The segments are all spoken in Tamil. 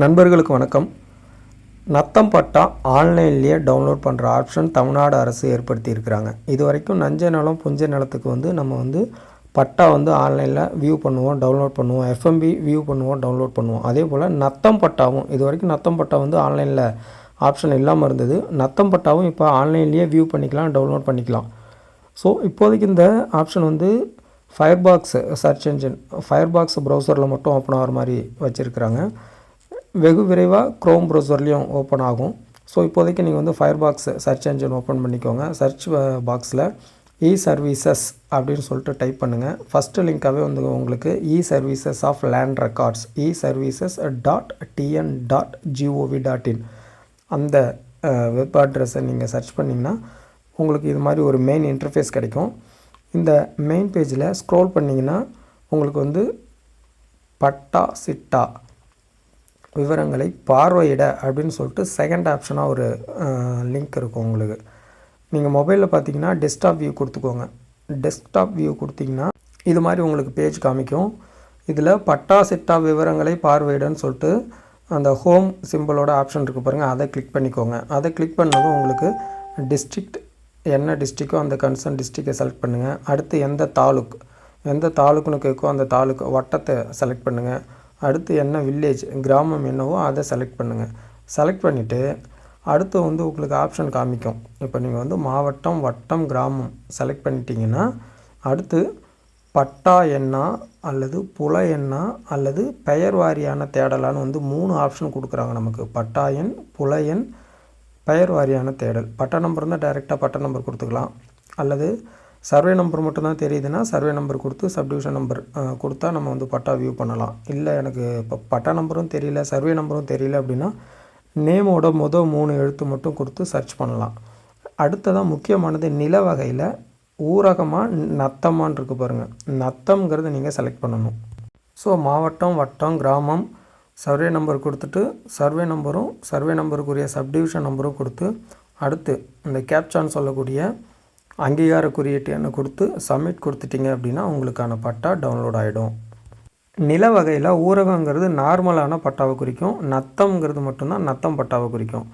நண்பர்களுக்கு வணக்கம். நத்தம் பட்டா ஆன்லைன்லேயே டவுன்லோட் பண்ணுற ஆப்ஷன் தமிழ்நாடு அரசு ஏற்படுத்தியிருக்கிறாங்க இது வரைக்கும் நஞ்ச நிலம் புஞ்ச நிலத்துக்கு வந்து நம்ம வந்து பட்டா வந்து ஆன்லைனில் வியூ பண்ணுவோம் டவுன்லோட் பண்ணுவோம் எஃப்எம்பி வியூ பண்ணுவோம் டவுன்லோட் பண்ணுவோம். அதே போல் நத்தம் பட்டாவும் இது வரைக்கும் நத்தம் பட்டா வந்து ஆன்லைனில் ஆப்ஷன் இல்லாமல் இருந்தது. நத்தம் பட்டாவும் இப்போ ஆன்லைன்லேயே வியூ பண்ணிக்கலாம் டவுன்லோட் பண்ணிக்கலாம். ஸோ இப்போதைக்கு இந்த ஆப்ஷன் வந்து fire Firefox search engine Firefox ப்ரௌசரில் மட்டும் ஓப்பன் ஆகிற மாதிரி வச்சுருக்குறாங்க. வெகு விரைவாக க்ரோம் ப்ரௌசர்லேயும் ஓப்பன் ஆகும். ஸோ இப்போதைக்கு நீங்கள் வந்து Firefox search engine open பண்ணிக்கோங்க. சர்ச் பாக்ஸில் இ சர்வீசஸ் அப்படின்னு சொல்லிட்டு டைப் பண்ணுங்கள் ஃபஸ்ட்டு லிங்க்காகவே வந்து உங்களுக்கு e services of land records e services dot TN dot GOV dot in அந்த uh, வெப் அட்ரஸை நீங்கள் சர்ச் பண்ணிங்கன்னா உங்களுக்கு இது மாதிரி ஒரு மெயின் இன்டர்ஃபேஸ் கிடைக்கும். இந்த மெயின் பேஜில் ஸ்க்ரோல் பண்ணிங்கன்னா உங்களுக்கு வந்து பட்டா சிட்டா விவரங்களை பார்வையிட அப்படின்னு சொல்லிட்டு செகண்ட் ஆப்ஷனாக ஒரு லிங்க் இருக்கும் உங்களுக்கு. நீங்கள் மொபைலில் பார்த்தீங்கன்னா டெஸ்க்டாப் வியூ கொடுத்துக்கோங்க. டெஸ்க்டாப் வியூ கொடுத்தீங்கன்னா இது மாதிரி உங்களுக்கு பேஜ் காமிக்கும். இதில் பட்டா சிட்டா விவரங்களை பார்வையிடன்னு சொல்லிட்டு அந்த ஹோம் சிம்பிளோட ஆப்ஷன் இருக்குது பாருங்கள் அதை கிளிக் பண்ணிக்கோங்க. அதை கிளிக் பண்ணதும் உங்களுக்கு டிஸ்ட்ரிக்ட் என்ன டிஸ்ட்ரிக்கோ அந்த கன்சர்ன் டிஸ்ட்ரிக்டை செலக்ட் பண்ணுங்கள் அடுத்து எந்த தாலுக் எந்த தாலுக்குன்னு கேட்கோ அந்த தாலுக்கு வட்டத்தை செலக்ட் பண்ணுங்கள் அடுத்து என்ன வில்லேஜ் கிராமம் என்னவோ அதை செலக்ட் பண்ணுங்கள் செலக்ட் பண்ணிவிட்டு அடுத்து வந்து உங்களுக்கு ஆப்ஷன் காமிக்கும். இப்போ நீங்கள் வந்து மாவட்டம் வட்டம் கிராமம் செலக்ட் பண்ணிட்டீங்கன்னா அடுத்து பட்டா எண்ணா அல்லது புல எண்ணா அல்லது பெயர் வாரியான தேடலான்னு வந்து மூணு ஆப்ஷன் கொடுக்குறாங்க நமக்கு. பட்டா எண் புல எண் பெயர் வாரியான தேடல். பட்டா நம்பர் இருந்தால் டைரெக்டாக பட்டா நம்பர் கொடுத்துக்கலாம். அல்லது சர்வே நம்பர் மட்டும்தான் தெரியுதுன்னா சர்வே நம்பர் கொடுத்து சப்டிவிஷன் நம்பர் கொடுத்தா நம்ம வந்து பட்டா வியூ பண்ணலாம். இல்லை எனக்கு இப்போ பட்டா நம்பரும் தெரியல சர்வே நம்பரும் தெரியல அப்படின்னா நேமோட மொதல் மூணு எழுத்து மட்டும் கொடுத்து சர்ச் பண்ணலாம். அடுத்ததாக முக்கியமானது நில வகையில் ஊரகமாக நத்தமான்னு இருக்கு பாருங்கள் நத்தம்ங்கிறத நீங்கள் செலக்ட் பண்ணணும். ஸோ மாவட்டம் வட்டம் கிராமம் சர்வே நம்பர் கொடுத்துட்டு சர்வே நம்பரும் சர்வே நம்பருக்குரிய சப்டிவிஷன் நம்பரும் கொடுத்து அடுத்து இந்த கேப்சான்னு சொல்லக்கூடிய அங்கீகார குறியீட்டு எண்ணை கொடுத்து சப்மிட் கொடுத்துட்டீங்க அப்படின்னா உங்களுக்கான பட்டா டவுன்லோட் ஆகிடும் நில வகையில் ஊரகங்கிறது நார்மலான பட்டாவை குறிக்கும். நத்தம்ங்கிறது மட்டும்தான் நத்தம் பட்டாவை குறிக்கும்.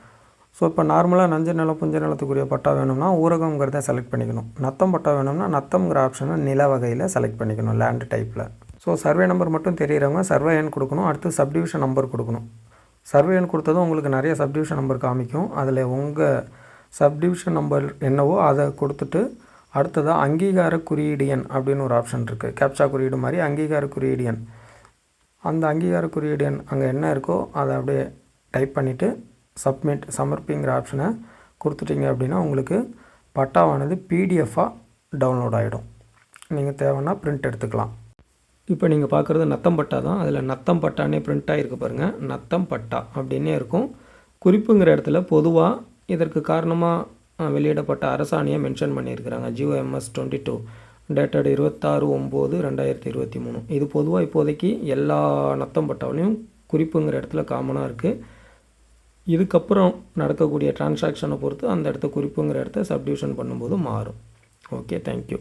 ஸோ இப்போ நார்மலாக நஞ்ச நிலம் புஞ்ச நிலத்துக்குரிய பட்டா வேணும்னா ஊரகங்கிறத செலக்ட் பண்ணிக்கணும். நத்தம் பட்டா வேணும்னா நத்தம்ங்கிற ஆப்ஷனை நில வகையில் செலக்ட் பண்ணிக்கணும் லேண்டு டைப்பில் ஸோ சர்வே நம்பர் மட்டும் தெரியிறவங்க சர்வே எண் கொடுக்கணும் அடுத்து சப்டிவிஷன் நம்பர் கொடுக்கணும். சர்வே எண் கொடுத்ததும் உங்களுக்கு நிறைய சப்டிவிஷன் நம்பர் காமிக்கும். அதில் உங்கள் சப்டிவிஷன் நம்பர் என்னவோ அதை கொடுத்துட்டு அடுத்ததாக அங்கீகார குறியீடு எண் அப்படின்னு ஒரு ஆப்ஷன் இருக்குது கேப்சா குறியீடு மாதிரி அங்கீகார குறியீடு எண். அந்த அங்கீகார குறியீடு எண் அங்கே என்ன இருக்கோ அதை அப்படியே டைப் பண்ணிவிட்டு சப்மிட் சமர்ப்பிங்கிற ஆப்ஷனை கொடுத்துட்டீங்க அப்படின்னா உங்களுக்கு பட்டாவானது பிடிஎஃபாக டவுன்லோட் ஆகிடும் நீங்கள் தேவைன்னா பிரிண்ட் எடுத்துக்கலாம். இப்போ நீங்கள் பார்க்குறது நத்தம் பட்டா தான். அதில் நத்தம் பட்டானே பிரிண்ட் ஆகிருக்கு பாருங்கள் நத்தம் பட்டா அப்படின்னே இருக்கும். குறிப்புங்கிற இடத்துல பொதுவாக இதற்கு காரணமாக வெளியிடப்பட்ட அரசாணையை மென்ஷன் பண்ணியிருக்கிறாங்க. ஜிஓஎம்எஸ் டுவெண்ட்டி டூ டேட்டட் இருபத்தாறு ஒம்பது ரெண்டாயிரத்தி இருபத்தி மூணு. இது பொதுவாக இப்போதைக்கு எல்லா நத்தம் பட்டவனையும் குறிப்புங்கிற இடத்துல காமனாக இருக்குது இதுக்கப்புறம் நடக்கக்கூடிய டிரான்சாக்ஷனை பொறுத்து அந்த இடத்த குறிப்புங்கிற இடத்த சப்டிவிஷன் பண்ணும்போது மாறும். Okay thank you